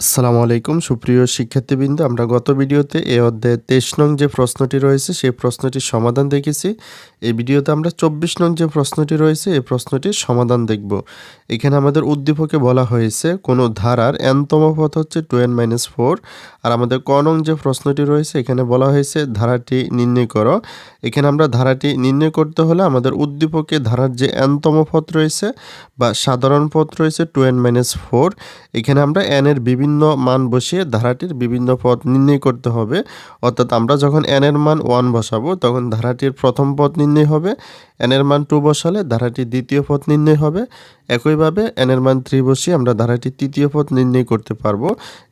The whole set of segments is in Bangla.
আসসালামু আলাইকুম, সুপ্রিয় শিক্ষার্থীবৃন্দ। আমরা গত ভিডিওতে এ অধ্যায়ে তেইশ নং যে প্রশ্নটি রয়েছে, সেই প্রশ্নটির সমাধান দেখেছি। এই ভিডিওতে আমরা চব্বিশ নং যে প্রশ্নটি রয়েছে, এই প্রশ্নটির সমাধান দেখব। এখানে আমাদের উদ্দীপকে বলা হয়েছে, কোনো ধারার এনতম পথ হচ্ছে টু এন মাইনাস ফোর আর আমাদের ক নং যে প্রশ্নটি রয়েছে, এখানে বলা হয়েছে ধারাটি নির্ণয় করো। এখানে আমরা ধারাটি নির্ণয় করতে হলে আমাদের উদ্দীপকে ধারার যে এনতম পথ রয়েছে বা সাধারণ পথ রয়েছে টু এন মাইনাস ফোর এখানে আমরা এন এর বিভিন্ন মান বসিয়ে ধারাটির বিভিন্ন পদ নির্ণয় করতে হবে। অর্থাৎ আমরা যখন এন এর মান ওয়ান বসাবো, তখন ধারাটির প্রথম পদ নির্ণয় হবে। এন এর মান টু বসালে ধারাটির দ্বিতীয় পদ নির্ণয় হবে। একইভাবে এন এর মান থ্রি বসিয়ে আমরা ধারাটির তৃতীয় পদ নির্ণয় করতে পারব।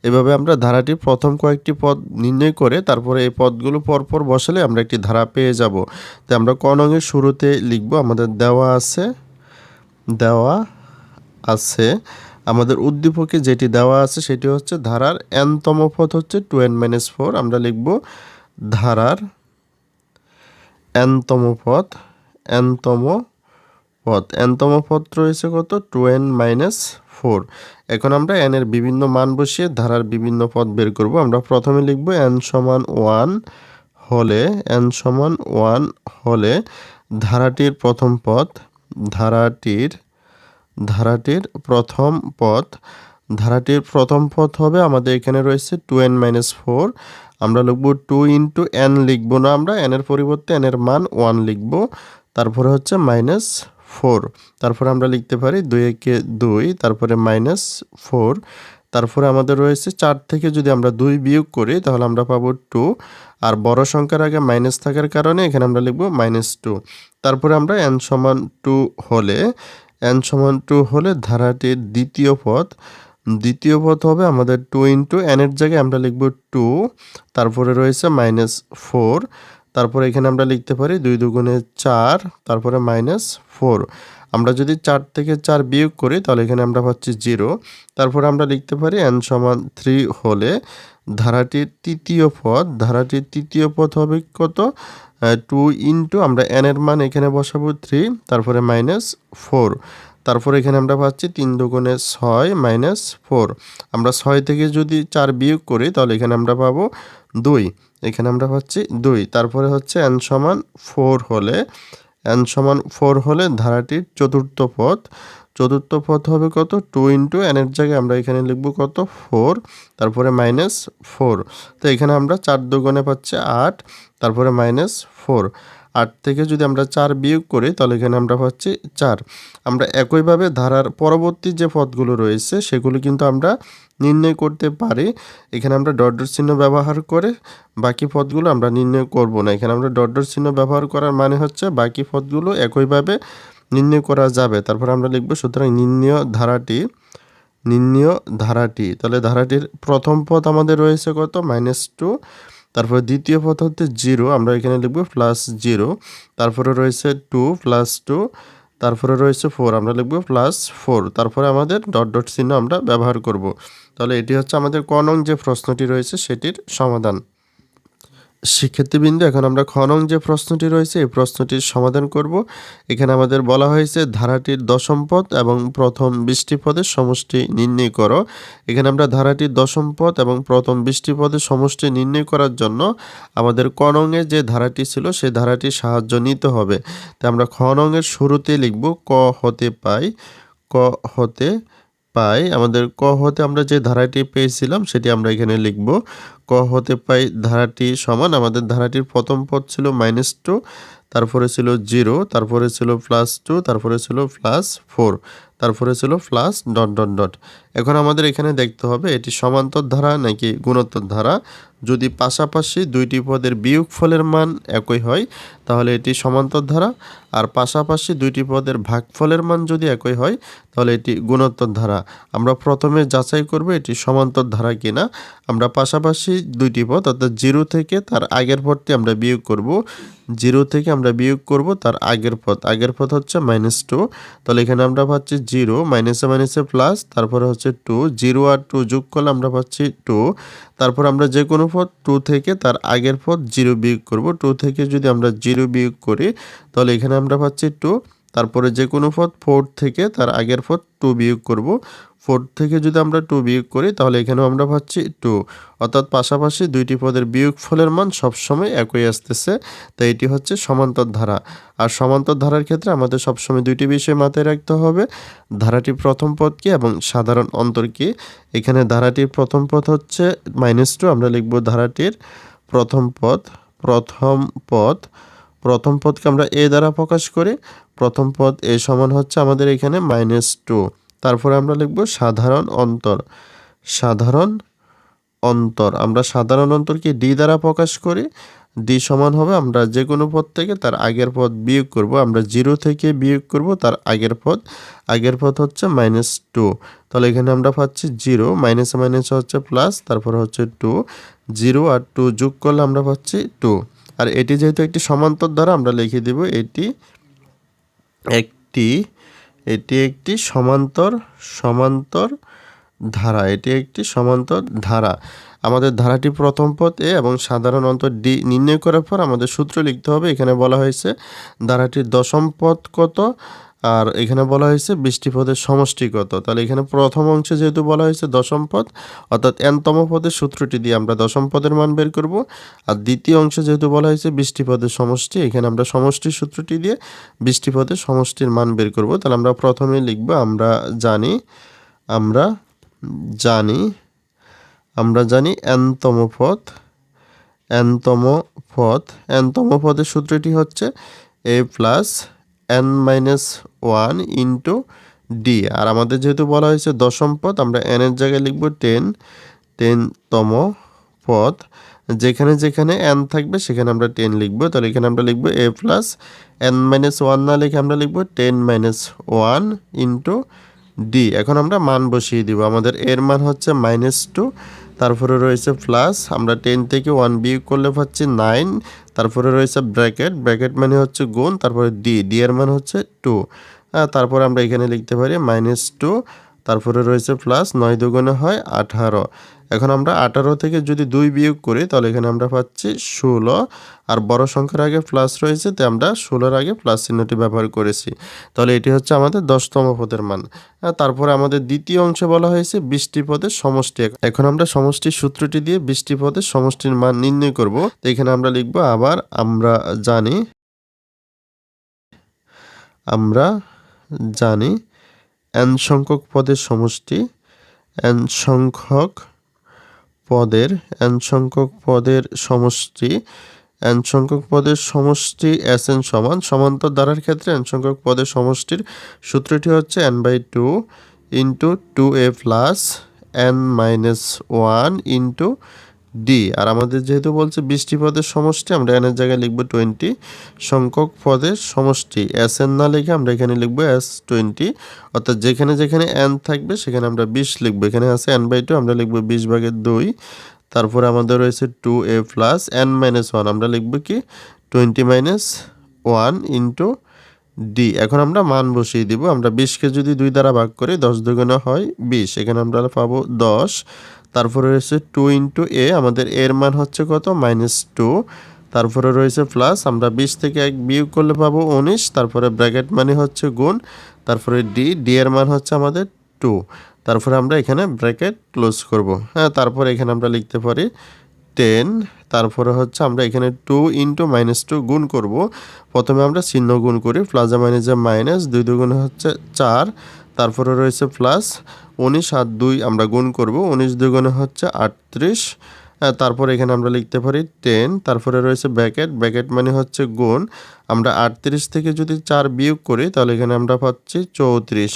এভাবে আমরা ধারাটির প্রথম কয়েকটি পদ নির্ণয় করে তারপরে এই পদগুলো পরপর বসালে আমরা একটি ধারা পেয়ে যাব। তো আমরা ক নঙের শুরুতে লিখব, আমাদের দেওয়া আছে দেওয়া আছে আমাদের উদ্দীপকে যেটি দেওয়া আছে সেটি হচ্ছে ধারার এনতম পথ হচ্ছে টু এন মাইনাস ফোর আমরা লিখব ধারার এনতম পথ এনতম পথ এনতম পথ রয়েছে কত? টু এন মাইনাস ফোর এখন আমরা এন এর বিভিন্ন মান বসিয়ে ধারার বিভিন্ন পথ বের করব। আমরা প্রথমে লিখব এন সমান ওয়ান হলে এন সমান ওয়ান হলে ধারাটির প্রথম পথ ধারাটির ধারাটির প্রথম পথ, ধারাটির প্রথম পথ হবে আমাদের এখানে রয়েছে টু এন মাইনাস ফোর আমরা লিখব টু ইন্টু এন লিখব না আমরা এনের পরিবর্তে এনের মান ওয়ান লিখব। তারপরে হচ্ছে মাইনাস ফোর তারপরে আমরা লিখতে পারি দুই একে দুই, তারপরে মাইনাস ফোর তারপরে আমাদের রয়েছে চার থেকে যদি আমরা দুই বিয়োগ করি, তাহলে আমরা পাবো টু আর বড় সংখ্যার আগে মাইনাস থাকার কারণে এখানে আমরা লিখব মাইনাস টু তারপরে আমরা এন সমান টু হলে এন সমান টু হলে ধারাটির দ্বিতীয় পথ দ্বিতীয় পথ হবে আমাদের টু ইন্টু এনের জায়গায় আমরা লিখব টু তারপরে রয়েছে মাইনাস ফোর তারপরে এখানে আমরা লিখতে পারি দুই দুগুণে চার, তারপরে মাইনাস ফোর আমরা যদি চার থেকে চার বিয়োগ করি তাহলে এখানে আমরা পাচ্ছি জিরো তারপরে আমরা লিখতে পারি এন সমান থ্রি হলে ধারাটির তৃতীয় পথ, ধারাটির তৃতীয় পথ হবে কত? টু ইন্টু আমরা এন এর মান এখানে বসাবো থ্রি তারপরে মাইনাস ফোর তারপর এখানে আমরা পাচ্ছি তিন দুগুণে ছয় মাইনাস ফোর আমরা ছয় থেকে যদি চার বিয়োগ করি, তাহলে এখানে আমরা পাবো দুই। এখানে আমরা পাচ্ছি দুই। তারপরে হচ্ছে এন সমান ফোর হলে এন সমান ফোর হলে ধারাটির চতুর্থ পথ। চতুর্থ পথ হবে কত? টু ইন্টু এনের জায়গায় আমরা এখানে লিখব কত? ফোর তারপরে মাইনাস ফোর তো এখানে আমরা চার দুগুণে পাচ্ছি আট। তারপরে মাইনাস ফোর আট থেকে যদি আমরা চার বিয়োগ করি, তাহলে এখানে আমরা পাচ্ছি চার। আমরা একইভাবে ধারার পরবর্তী যে পথগুলো রয়েছে, সেগুলো কিন্তু আমরা নির্ণয় করতে পারি। এখানে আমরা ডট চিহ্ন ব্যবহার করে বাকি পথগুলো আমরা নির্ণয় করব না। এখানে আমরা ডট চিহ্ন ব্যবহার করার মানে হচ্ছে বাকি পথগুলো একইভাবে নির্ণয় করা যাবে। তারপর আমরা লিখব, সুতরাং নির্ণয় ধারাটি নির্ণয় ধারাটি। তাহলে ধারাটির প্রথম পথ আমাদের রয়েছে কত? মাইনাস টু তারপরে দ্বিতীয় পথ হচ্ছে জিরো, আমরা এখানে লিখব প্লাস জিরো, তারপরে রয়েছে টু প্লাস টু তারপরে রয়েছে ফোর আমরা লিখব প্লাস ফোর তারপরে আমাদের ডট ডট চিহ্ন আমরা ব্যবহার করব। তাহলে এটি হচ্ছে আমাদের কনং যে প্রশ্নটি রয়েছে সেটির সমাধান। শিক্ষার্থীবৃন্দ, এখন আমরা খনং যে প্রশ্নটি রয়েছে, এই প্রশ্নটির সমাধান করব। এখানে আমাদের বলা হয়েছে, ধারাটির দশম পদ এবং প্রথম বৃষ্টি পদের সমষ্টি নির্ণয় করো। এখানে আমরা ধারাটির দশম পদ এবং প্রথম বৃষ্টি পদের সমষ্টি নির্ণয় করার জন্য আমাদের কনংয়ে যে ধারাটি ছিল সেই ধারাটির সাহায্য নিতে হবে। তাই আমরা খনংয়ের শুরুতে লিখব, ক হতে পাই, ক হতে পাই, আমাদের ক হতে আমরা যে ধারাটি পেয়েছিলাম সেটি আমরা এখানে লিখব। ক হতে পাই ধারাটি সমান, আমাদের ধারাটির প্রথম পদ ছিল মাইনাস টু তারপরে ছিল জিরো তারপরে ছিল প্লাস টু তারপরে ছিল প্লাস ফোর তারপরে ছিল প্লাস ডট ডট ডট এখন আমাদের এখানে দেখতে হবে, এটি সমান্তর ধারা নাকি গুণোত্তর ধারা? যদি পাশাপাশি দুইটি পদের বিয়োগ ফলের মান একই হয়, তাহলে এটি সমান্তর ধারা। আর পাশাপাশি দুইটি পদের ভাগফলের মান যদি একই হয়, তাহলে এটি গুণোত্তর ধারা। আমরা প্রথমে যাচাই করব এটি সমান্তর ধারা কিনা। আমরা পাশাপাশি দুইটি পদ, অর্থাৎ জিরো থেকে তার আগের পদটি আমরা বিয়োগ করব। জিরো থেকে আমরা বিয়োগ করব তার আগের পদ। আগের পদ হচ্ছে মাইনাস টু তাহলে এখানে আমরা পাচ্ছি জিরো মাইনাসে মাইনাসে প্লাস তারপরে হচ্ছে টু জিরো আর টু যোগ করলে আমরা পাচ্ছি টু তারপর আমরা যে কোনো পথ টু থেকে তার আগের পথ জিরো বিয়োগ করব। টু থেকে যদি আমরা জিরো বিয়োগ করি, তাহলে এখানে আমরা পাচ্ছি টু তারপরে যে কোনো পদ ফোর থেকে তার আগের পদ টু বিয়োগ করব। ফোর থেকে যদি আমরা টু বিয়োগ করি, তাহলে এখানেও আমরা পাচ্ছি টু অর্থাৎ পাশাপাশি দুইটি পদের বিয়োগ ফলের মান সবসময় একই আসতেছে। তাই এটি হচ্ছে সমান্তর ধারা। আর সমান্তর ধারার ক্ষেত্রে আমাদের সবসময় দুইটি বিষয় মাথায় রাখতে হবে। ধারাটির প্রথম পদ কি এবং সাধারণ অন্তর কি? এখানে ধারাটির প্রথম পদ হচ্ছে মাইনাস টু আমরা লিখব ধারাটির প্রথম পদ। প্রথম পদ প্রথম পদকে আমরা এ দ্বারা প্রকাশ করি। প্রথম পদ এ সমান হচ্ছে আমাদের এখানে মাইনাস টু তারপরে আমরা লিখব সাধারণ অন্তর। সাধারণ অন্তর। আমরা সাধারণ অন্তরকে ডি দ্বারা প্রকাশ করি। ডি সমান হবে আমরা যে কোনো পদ থেকে তার আগের পদ বিয়োগ করব। আমরা জিরো থেকে বিয়োগ করব তার আগের পদ। আগের পদ হচ্ছে মাইনাস টু তাহলে এখানে আমরা পাচ্ছি জিরো মাইনাস মাইনাস হচ্ছে প্লাস তারপরে হচ্ছে টু জিরো আর টু যোগ করলে আমরা পাচ্ছি টু আর এটি যেহেতু একটি সমান্তর দ্বারা আমরা লিখে দেব, এটি একটি এটি একটি সমান্তর সমান্তর ধারা, এটি একটি সমান্তর ধারা। আমাদের ধারাটি প্রথম পদ এ এবং সাধারণ অন্তর ডি নির্ণয় করার পর আমাদের সূত্র লিখতে হবে। এখানে বলা হয়েছে ধারাটির দশম পথ কত? আর এখানে বলা হয়েছে বৃষ্টি পদের তাহলে এখানে প্রথম অংশে যেহেতু বলা হয়েছে দশম পদ, অর্থাৎ এনতম পদের সূত্রটি দিয়ে আমরা দশম পদের মান বের করব। আর দ্বিতীয় অংশে যেহেতু বলা হয়েছে বৃষ্টি পদের সমষ্টি, এখানে আমরা সমষ্টির সূত্রটি দিয়ে বৃষ্টি পদের সমষ্টির মান বের করব। তাহলে আমরা প্রথমে লিখব, আমরা জানি আমরা জানি আমরা জানি এনতম পদ এনতম পদ এনতম পদের সূত্রটি হচ্ছে A plus N minus one into D আর আমাদের যেহেতু বলা হয়েছে দশম পথ আমরা এনের জায়গায় লিখব টেন টেনতম পথ যেখানে যেখানে এন থাকবে, সেখানে আমরা টেন লিখব। তাহলে এখানে আমরা লিখব A plus N minus one না লিখে আমরা লিখব ten minus one into D এখন আমরা মান বসিয়ে দিব। আমাদের এর মান হচ্ছে মাইনাস টু তারপরে রয়েছে প্লাস আমরা টেন থেকে ওয়ান বিয়োগ করলে পাচ্ছি নাইন তারপরে রয়েছে ব্র্যাকেট ব্র্যাকেট মানে হচ্ছে গুণ, তারপরে ডি ডি এর মান হচ্ছে টু তারপরে আমরা এখানে লিখতে পারি মাইনাস টু তারপরে রয়েছে প্লাস নয় দুগুণে হয় আঠারো। এখন আমরা আঠারো থেকে যদি দুই বিয়োগ করি, তাহলে এখানে আমরা পাচ্ছি ষোলো। আর বড় সংখ্যার আগে প্লাস রয়েছে, তাই আমরা ষোলোর আগে প্লাস চিহ্নটি ব্যবহার করেছি। তাহলে এটি হচ্ছে আমাদের দশতম পদের মান। তারপরে আমাদের দ্বিতীয় অংশে বলা হয়েছে বৃষ্টি পদের সমষ্টি। এখন আমরা সমষ্টির সূত্রটি দিয়ে বৃষ্টি পদের সমষ্টির মান নির্ণয় করব। তো এখানে আমরা লিখব আবার আমরা জানি, আমরা জানি। এন সংখ্যক পদের সমষ্টি, এন সংখ্যক পদের, এন সংখ্যক পদের সমষ্টি, এন সংখ্যক পদের সমষ্টি এস এন সমান। সমান্তর দ্বারার ক্ষেত্রে এন সংখ্যক পদের সমষ্টির সূত্রটি হচ্ছে N by two into two A plus N minus one into D আর আমাদের যেহেতু বলছে বৃষ্টি পদের সমষ্টি, আমরা এনের জায়গায় লিখব টোয়েন্টি সংখ্যক পদের সমষ্টি। এস এন না লিখে আমরা এখানে লিখব এস টোয়েন্টি অর্থাৎ যেখানে যেখানে এন থাকবে, সেখানে আমরা বিশ লিখব। এখানে আছে এন বাই টু আমরা লিখব বিশ ভাগের দুই, তারপরে আমাদের রয়েছে two A plus N minus one আমরা লিখব কি? Twenty minus one into D, এখন আমরা মান বসিয়ে দিব। আমরা বিশকে যদি দুই দ্বারা ভাগ করি, দশ দুগুণে হয় বিশ। এখানে আমরা পাবো দশ। তারপরে রয়েছে টু ইন্টু এ। আমাদের এর মান হচ্ছে কত? Minus two. তারপরে রয়েছে প্লাস। আমরা বিশ থেকে এক বিয়োগ করলে পাবো উনিশ। তারপরে ব্র্যাকেট মানে হচ্ছে গুণ। তারপরে ডি ডি এর মান হচ্ছে আমাদের টু। তারপরে আমরা এখানে ব্র্যাকেট ক্লোজ করব। হ্যাঁ তারপরে এখানে আমরা লিখতে পারি টেন তারপরে হচ্ছে আমরা এখানে টু ইন্টু মাইনাস টু গুণ করব। প্রথমে আমরা চিহ্ন গুণ করি প্লাজা মাইনাসে মাইনাস দুই দুগুণে হচ্ছে চার, তারপরে রয়েছে প্লাস উনিশ আর দুই আমরা গুণ করব, উনিশ দুগুণে হচ্ছে আটত্রিশ তারপর এখানে আমরা লিখতে পারি টেন তারপরে রয়েছে ব্যাকেট ব্যাকেট মানে হচ্ছে গুণ, আমরা আটত্রিশ থেকে যদি চার বিয়োগ করি, তাহলে এখানে আমরা পাচ্ছি চৌত্রিশ।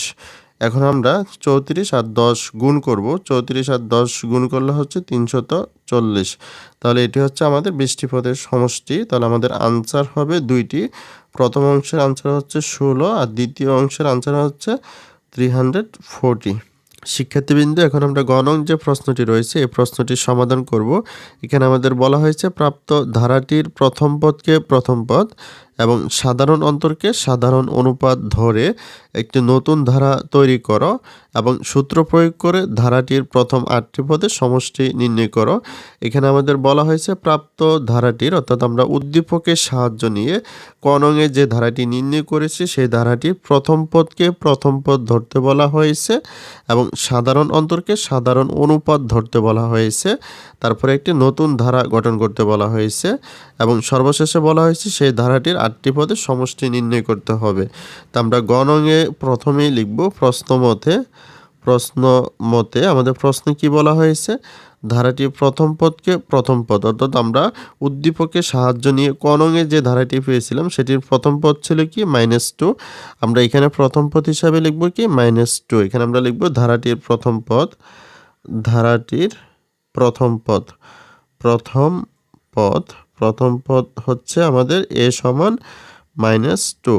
এখন আমরা চৌত্রিশ আর দশ গুণ করব। চৌত্রিশ আর দশ গুণ করলে হচ্ছে তিনশত চল্লিশ। তাহলে এটি হচ্ছে আমাদের বৃষ্টি পদের সমষ্টি। তাহলে আমাদের আনসার হবে দুইটি। প্রথম অংশের আনসার হচ্ছে ষোলো আর দ্বিতীয় অংশের আনসার হচ্ছে থ্রি হান্ড্রেড ফোরটি শিক্ষার্থীবৃন্দ, এখন আমরা গণং যে প্রশ্নটি রয়েছে, এই প্রশ্নটির সমাধান করব। এখানে আমাদের বলা হয়েছে প্রাপ্ত ধারাটির প্রথম পদকে প্রথম পদ। এবং সাধারণ অন্তরকে সাধারণ অনুপাত ধরে একটি নতুন ধারা তৈরি করো এবং সূত্র প্রয়োগ করে ধারাটির প্রথম আটটি পদে সমষ্টি নির্ণয় করো। এখানে আমাদের বলা হয়েছে প্রাপ্ত ধারাটির, অর্থাৎ আমরা উদ্দীপকের সাহায্য নিয়ে কনঙে যে ধারাটি নির্ণয় করেছি, সেই ধারাটির প্রথম পদকে প্রথম পদ ধরতে বলা হয়েছে এবং সাধারণ অন্তরকে সাধারণ অনুপাত ধরতে বলা হয়েছে। তারপরে একটি নতুন ধারা গঠন করতে বলা হয়েছে এবং সর্বশেষে বলা হয়েছে সেই ধারাটির আটটি পদে সমষ্টি নির্ণয় করতে হবে। তা আমরা গণঙে প্রথমেই লিখব প্রশ্ন মতে প্রশ্ন মতে আমাদের প্রশ্নে কি বলা হয়েছে? ধারাটি প্রথম পদকে প্রথম পদ। অর্থাৎ আমরা উদ্দীপকের সাহায্য নিয়ে কনঙে যে ধারাটি পেয়েছিলাম, সেটির প্রথম পদ ছিল কি? মাইনাস টু আমরা এখানে প্রথম পদ হিসাবে লিখব কি? মাইনাস টু এখানে আমরা লিখব ধারাটির প্রথম পদ, ধারাটির প্রথম পদ প্রথম পদ। প্রথম পদ হচ্ছে আমাদের এ সমান মাইনাস টু।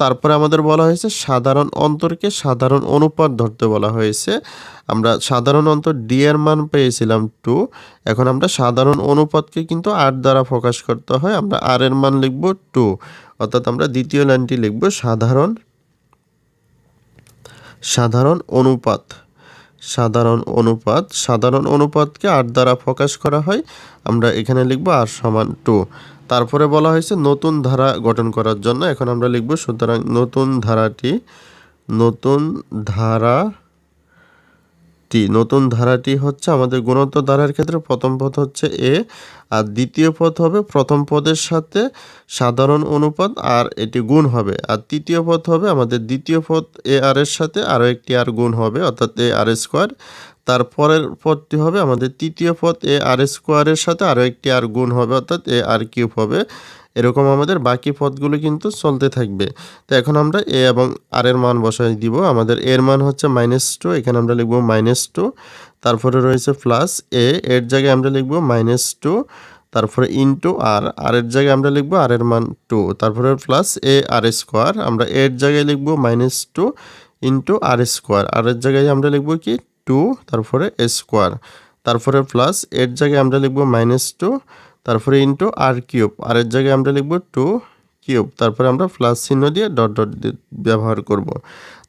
তারপরে আমাদের বলা হয়েছে সাধারণ অন্তরকে সাধারণ অনুপাত ধরতে বলা হয়েছে। আমরা সাধারণ অন্তর ডি এর মান পেয়েছিলাম টু। এখন আমরা সাধারণ অনুপাতকে কিন্তু আট দ্বারা প্রকাশ করতে হয়, আমরা আর এর মান লিখব টু। অর্থাৎ আমরা দ্বিতীয় লাইনটি লিখব সাধারণ সাধারণ অনুপাত। সাধারণ অনুপাত। সাধারণ অনুপাতকে আর দ্বারা প্রকাশ করা হয়। আমরা এখানে লিখব আর সমান টু। তারপরে বলা হয়েছে নতুন ধারা গঠন করার জন্য। এখন আমরা লিখব সুতরাং নতুন ধারাটি, নতুন ধারা নতুন ধারাটি হচ্ছে আমাদের গুণোত্তর ধারার ক্ষেত্রে প্রথম পদ হচ্ছে এ, আর দ্বিতীয় পদ হবে প্রথম পদের সাথে সাধারণ অনুপাত, আর এটি গুণ হবে। আর তৃতীয় পদ হবে আমাদের দ্বিতীয় পদ এ আর এর সাথে আরও একটি আর গুণ হবে, অর্থাৎ এ আর স্কোয়ার। তারপরের পদটি হবে আমাদের তৃতীয় পদ এ আর স্কোয়ারের সাথে আরও একটি আর গুণ হবে, অর্থাৎ এ আর কিউব হবে। এরকম আমাদের বাকি পদগুলো কিন্তু চলতে থাকবে। তো এখন আমরা এ এবং আর এর মান বসাই দিব। আমাদের এর মান হচ্ছে মাইনাস টু এখানে আমরা লিখব মাইনাস টু তারপরে রয়েছে প্লাস এ এর জায়গায় আমরা লিখব মাইনাস টু তারপরে ইনটু আর আর এর জায়গায় আমরা লিখব আর এর মান টু তারপরে প্লাস এ আর স্কোয়ার আমরা এর জায়গায় লিখব minus two into R square R এর জায়গায় আমরা লিখব কি? টু তারপরে স্কোয়ার তারপরে প্লাস এর জায়গায় আমরা লিখব মাইনাস টু তারপরে ইন্টু আর কিউব আর এর জায়গায় আমরা লিখব টু কিউব তারপরে আমরা প্লাস চিহ্ন দিয়ে ডট ডট ব্যবহার করব।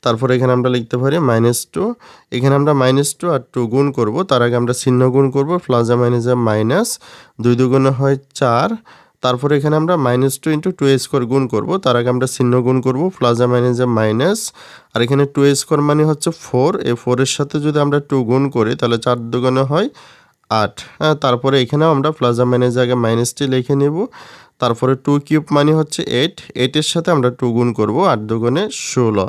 তারপরে এখানে আমরা লিখতে পারি মাইনাস টু এখানে আমরা মাইনাস টু আর টু গুণ করব, তার আগে আমরা চিহ্ন গুণ করব প্লাসা মাইনাসে মাইনাস দুই দুগুণে হয় চার, তারপরে এখানে আমরা minus two into two square গুণ করব, তার আগে আমরা চিহ্ন গুণ করব প্লাসা মাইনাসে মাইনাস আর এখানে টু স্কোয়ার মানে হচ্ছে ফোর এই ফোরের সাথে যদি আমরা টু গুণ করি, তাহলে চার দুগুণে হয় আট। হ্যাঁ তারপরে এখানেও আমরা প্লাজা মাইনাস আগে মাইনাসটি লিখে নেব। তারপরে টু কিউব মানে হচ্ছে এইট এইটের সাথে আমরা টু গুণ করব আট দুগুণে ষোলো।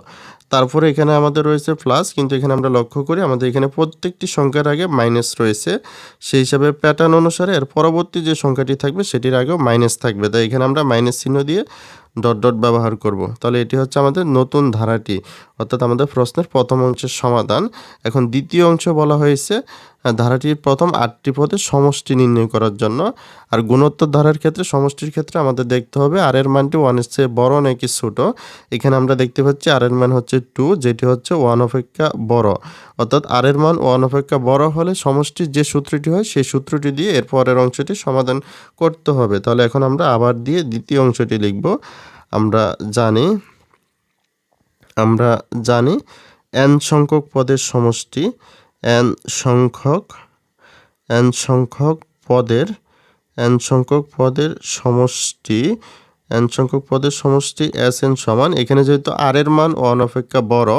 তারপরে এখানে আমাদের রয়েছে প্লাস কিন্তু এখানে আমরা লক্ষ্য করি আমাদের এখানে প্রত্যেকটি সংখ্যার আগে মাইনাস রয়েছে। সেই হিসাবে প্যাটার্ন অনুসারে এর পরবর্তী যে সংখ্যাটি থাকবে, সেটির আগেও মাইনাস থাকবে। তাই এখানে আমরা মাইনাস চিহ্ন দিয়ে ডট ডট ব্যবহার করব। তাহলে এটি হচ্ছে আমাদের নতুন ধারাটি, অর্থাৎ আমাদের প্রশ্নের প্রথম অংশের সমাধান। এখন দ্বিতীয় অংশ বলা হয়েছে ধারাটির প্রথম আটটি পদে সমষ্টি নির্ণয় করার জন্য। আর গুণোত্তর ধারার ক্ষেত্রে সমষ্টির ক্ষেত্রে আমাদের দেখতে হবে আর এর মানটি ওয়ানের চেয়ে বড় নাকি ছোটো। এখানে আমরা দেখতে পাচ্ছি আর এর মান হচ্ছে টু যেটি হচ্ছে ওয়ান অপেক্ষা বড়। অর্থাৎ আর এর মান ওয়ান অপেক্ষা বড় হলে সমষ্টির যে সূত্রটি হয়, সেই সূত্রটি দিয়ে এর পরের অংশটি সমাধান করতে হবে। তাহলে এখন আমরা আবার দিয়ে দ্বিতীয় অংশটি লিখব। আমরা জানি আমরা জানি এন সংখ্যক পদের সমষ্টি এন সংখ্যক এন সংখ্যক পদের এন সংখ্যক পদের সমষ্টি এন সংখ্যক পদের সমষ্টি এস এন সমান। এখানে যেহেতু আর এর মান ওয়ান অপেক্ষা বড়,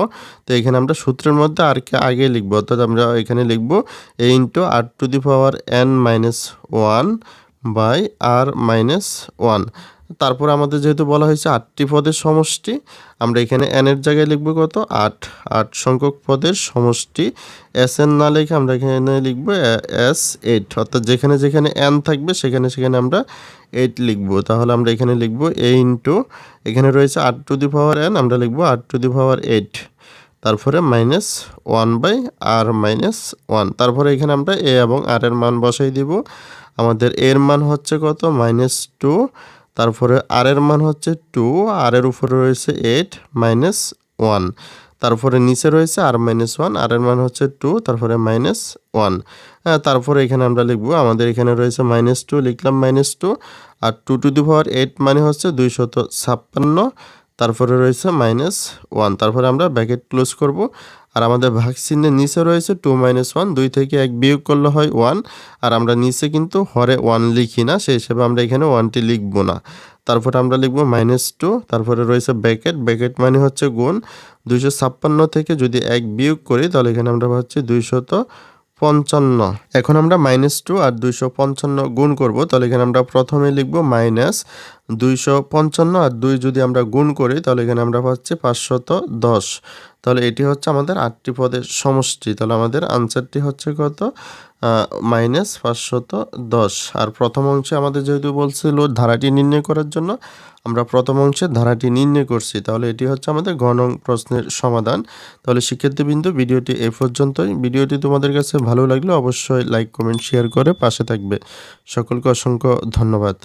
তো এখানে আমরা সূত্রের মধ্যে আরকে আগে লিখব। অর্থাৎ আমরা এখানে লিখব A into R to the power N minus one by R minus one তারপর আমাদের যেহেতু বলা হয়েছে আটটি পদের সমষ্টি, আমরা এখানে এন এর জায়গায় লিখব কত? আট। আট সংখ্যক পদের সমষ্টি। এস এন না লিখে আমরা এখানে লিখব এস এইট অর্থাৎ যেখানে যেখানে এন থাকবে, সেখানে সেখানে আমরা এইট লিখব। তাহলে আমরা এখানে লিখব এ ইন্টু এখানে রয়েছে আট টু দি পাওয়ার এন আমরা লিখব আট টু দি পাওয়ার এইট তারপরে minus one by R minus one তারপরে এখানে আমরা এ এবং আর এর মান বসাই দিব। আমাদের এর মান হচ্ছে কত? মাইনাস টু তারপরে আর এর মান হচ্ছে টু আর এর উপরে রয়েছে এইট মাইনাস ওয়ান তারপরে নিচে রয়েছে আর মাইনাস ওয়ান আর এর মান হচ্ছে টু তারপরে মাইনাস ওয়ান তারপরে এখানে আমরা লিখব, আমাদের এখানে রয়েছে মাইনাস টু লিখলাম minus two R two to the power eight মানে হচ্ছে দুইশত ছাপ্পান্ন। তারপরে রয়েছে মাইনাস ওয়ান তারপরে আমরা ব্যাকেট ক্লোজ করব। আর আমাদের ভাগ চিহ্নের নিচে রয়েছে টু মাইনাস ওয়ান দুই থেকে এক বিয়োগ করলে হয় ওয়ান আর আমরা নিচে কিন্তু হরে ওয়ান লিখি না, সেই হিসেবে আমরা এখানে ওয়ানটি লিখব না। তারপরে আমরা লিখব মাইনাস টু তারপরে রয়েছে ব্যাকেট ব্যাকেট মানে হচ্ছে গুণ। দুইশো ছাপ্পান্ন থেকে যদি এক বিয়োগ করি, তাহলে এখানে আমরা পাচ্ছি দুইশত পঞ্চান্ন। এখন আমরা মাইনাস টু আর দুইশো পঞ্চান্ন গুণ করব। তাহলে এখানে আমরা প্রথমে লিখব মাইনাস দুইশো পঞ্চান্ন আর দুই যদি আমরা গুণ করি, তাহলে এখানে আমরা পাচ্ছি পাঁচশত দশ। তাহলে এটি হচ্ছে আমাদের আটটি পদের সমষ্টি। তাহলে আমাদের আনসারটি হচ্ছে কত? মাইনাস পাঁচশত দশ। আর প্রথম অংশে আমাদের যেহেতু বলছিল ধারাটি নির্ণয় করার জন্য, আমরা প্রথম অংশে ধারাটি নির্ণয় করছি। তাহলে এটি হচ্ছে আমাদের গণ প্রশ্নের সমাধান। তাহলে শিক্ষার্থীবৃন্দু, ভিডিওটি এ পর্যন্তই। ভিডিওটি তোমাদের কাছে ভালো লাগলে অবশ্যই লাইক, কমেন্ট, শেয়ার করে পাশে থাকবে। সকলকে অসংখ্য ধন্যবাদ।